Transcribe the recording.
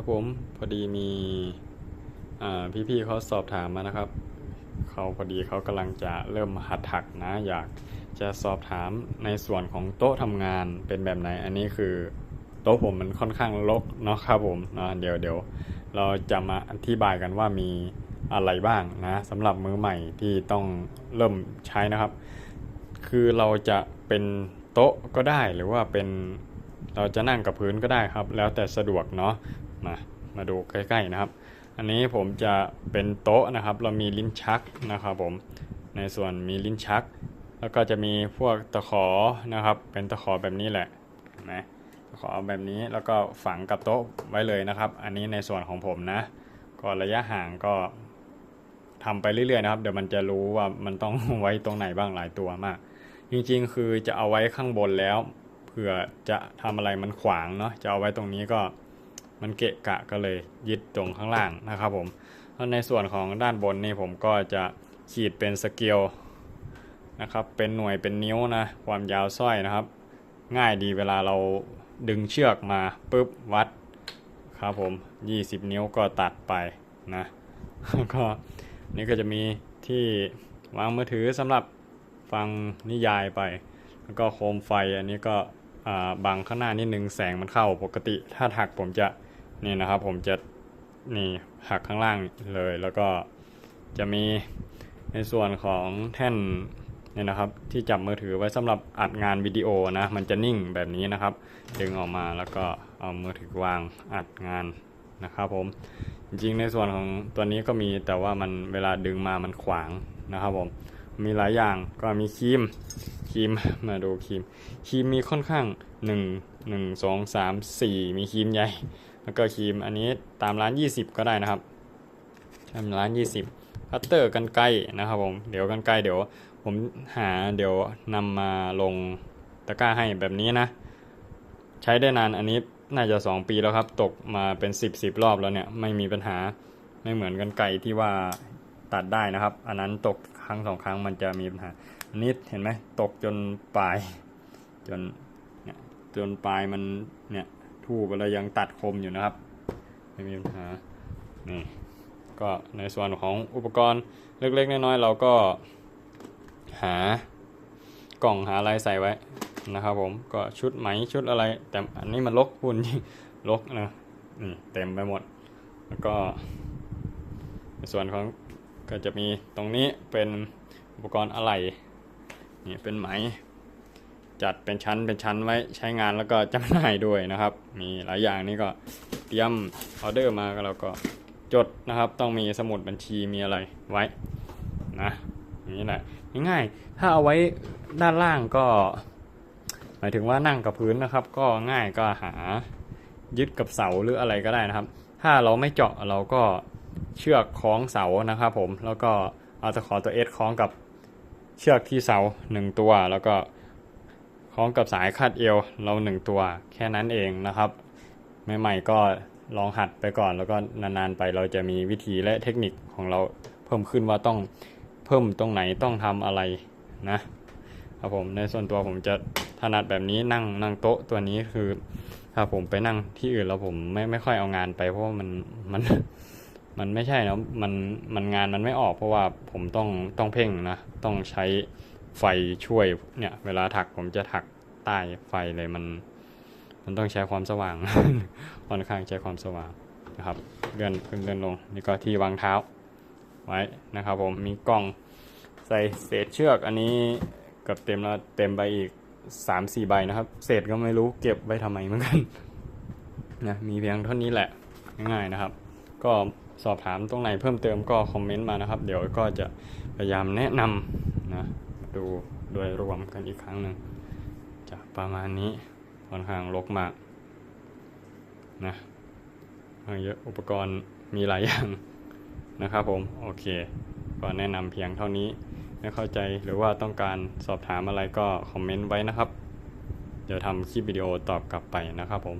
ครับผมพอดีมีอ่พี่ๆเขาสอบถามมานะครับ เขาพอดีเขากำลังจะเริ่มหัดถักนะ อยากจะสอบถามในส่วนของโต๊ะทำงานเป็นแบบไหน อันนี้คือโต๊ะผมมันค่อนข้างรกเนาะครับผมนะเดี๋ยวเดี๋ยวเราจะมาอธิบายกันว่ามีอะไรบ้างนะสำหรับมือใหม่ที่ต้องเริ่มใช้นะครับ คือเราจะเป็นโต๊ะก็ได้หรือว่าเป็นเราจะนั่งกับพื้นก็ได้ครับ แล้วแต่สะดวกเนาะ มามาดูใกล้ๆนะครับ อันนี้ผมจะเป็นโต๊ะนะครับ เรามีลิ้นชักนะครับผมในส่วนมีลิ้นชัก แล้วก็จะมีพวกตะขอนะครับ เป็นตะขอแบบนี้แหละนไหมตะขอแบบนี้แล้วก็ฝังกับโต๊ะไว้เลยนะครับ อันนี้ในส่วนของผมนะก็ระยะห่างก็ทำไปเรื่อยๆนะครับ เดี๋ยวมันจะรู้ว่ามันต้องไว้ตรงไหนบ้างหลายตัวมาก จริงๆ คือจะเอาไว้ข้างบนแล้วเผื่อจะทำอะไรมันขวางเนาะจะเอาไว้ตรงนี้ก็ มันเกะกะก็เลยยึดตรงข้างล่างนะครับผมแล้วในส่วนของด้านบนนี่ผมก็จะขีดเป็นสเกลนะครับ เป็นหน่วยเป็นนิ้วนะ ความยาวสร้อยนะครับ ง่ายดีเวลาเราดึงเชือกมาปุ๊บวัดครับผม 20 นิ้วก็ตัดไปนะแล้วก็นี่ก็จะมีที่วางมือถือสำหรับฟังนิยายไป แล้วก็โคมไฟอันนี้ก็อ่าบังข้างหน้านิดนึงแสงมันเข้าปกติ ถ้าถักผมจะ นี่นะครับผมจะนี่หักข้างล่างเลยแล้วก็จะมีในส่วนของแท่นนี่นะครับที่จับมือถือไว้สำหรับอัดงานวิดีโอนะมันจะนิ่งแบบนี้นะครับ ดึงออกมาแล้วก็เอามือถือวางอัดงานนะครับผมจริงๆในส่วนของตัวนี้ก็มีแต่ว่ามันเวลาดึงมามันขวางนะครับผมมีหลายอย่างก็มีครีมครีมมาดูครีมครีมมีค่อนข้าง 1 1 2 3 4 มีครีมใหญ่ แล้วก็ครีมอันนี้ตามร้าน 20 ก็ได้นะครับตามร้าน 20คัตเตอร์กันไกลนะครับผมเดี๋ยวกันไกลเดี๋ยวผมหาเดี๋ยวนำมาลงตะกร้าให้แบบนี้นะ ใช้ได้นานอันนี้น่าจะ 2 ปีแล้วครับ ตกมาเป็น 10 10 รอบแล้วเนี่ย ไม่มีปัญหาไม่เหมือนกันไกลที่ว่าตัดได้นะครับ อันนั้นตกครั้งสองครั้งมันจะมีปัญหา อันนี้เห็นไหมตกจนปลาย จนเนี่ยจนปลายมันเนี่ย ทูบอะไรยังตัดคมอยู่นะครับ ไม่มีปัญหานี่ก็ในส่วนของอุปกรณ์เล็กๆน้อยๆเราก็หากล่องหาอะไรใส่ไว้นะครับผมก็ชุดไหมชุดอะไร แต่อันนี้มันลกพุ่นจริงลกนะนี่เต็มไปหมด แล้วก็ในส่วนของก็จะมีตรงนี้เป็นอุปกรณ์อะไหล่นี่เป็นไหม จัดเป็นชั้นเป็นชั้นไว้ใช้งานแล้วก็จำหน่ายด้วยนะครับ มีหลายอย่างนี่ก็เตรียมออเดอร์มาก็เราก็จดนะครับ ต้องมีสมุดบัญชีมีอะไรไว้นะอย่างนี้แหละง่ายๆถ้าเอาไว้ด้านล่างก็ หมายถึงว่านั่งกับพื้นนะครับ ก็ง่ายก็หายึดกับเสาหรืออะไรก็ได้นะครับ ถ้าเราไม่เจาะเราก็เชือกคล้องเสานะครับผมแล้วก็เอาตะขอตัวเอสคล้องกับเชือกที่เสาหนึ่งตัวแล้วก็ คล้องกับสายคาดเอวเราหนึ่งตัวแค่นั้นเองนะครับใหม่ๆก็ลองหัดไปก่อนแล้วก็นานๆไปเราจะมีวิธีและเทคนิคของเราเพิ่มขึ้นว่าต้องเพิ่มตรงไหนต้องทำอะไรนะครับผมในส่วนตัวผมจะถนัดแบบนี้นั่งนั่งโต๊ะตัวนี้คือ ถ้าผมไปนั่งที่อื่นแล้วผมไม่ไม่ค่อยเอางานไป เพราะว่ามันมันมันไม่ใช่นะมันมันงานมันไม่ออกเพราะว่าผมต้องต้องเพ่งนะต้องใช้ ไฟช่วยเนี่ย เวลาถักผมจะถักใต้ไฟเลยมัน มันต้องใช้ความสว่างค่อนข้างใช้ความสว่างนะครับเลื่อนขึ้นเลื่อนลงนี่ก็ที่วางเท้าไว้นะครับ ผมมีกล่องใส่เศษเชือกอันนี้เกือบเต็มแล้วเต็มไปอีกสามสี่ใบนะครับ เศษก็ไม่รู้เก็บไว้ทำไมเหมือนกันนะมีเพียงเท่านี้แหละง่ายๆนะครับ ก็สอบถามตรงไหนเพิ่มเติมก็คอมเมนต์มานะครับ เดี๋ยวก็จะพยายามแนะนำนะ ดูโดยรวมกันอีกครั้งหนึ่งจะประมาณนี้ค่อนข้างรกมากนะเยอะอุปกรณ์มีหลายอย่างนะครับผม โอเค ก็แนะนำเพียงเท่านี้ไม่เข้าใจหรือว่าต้องการสอบถามอะไรก็คอมเมนต์ไว้นะครับ เดี๋ยวทำคลิปวิดีโอตอบกลับไปนะครับผม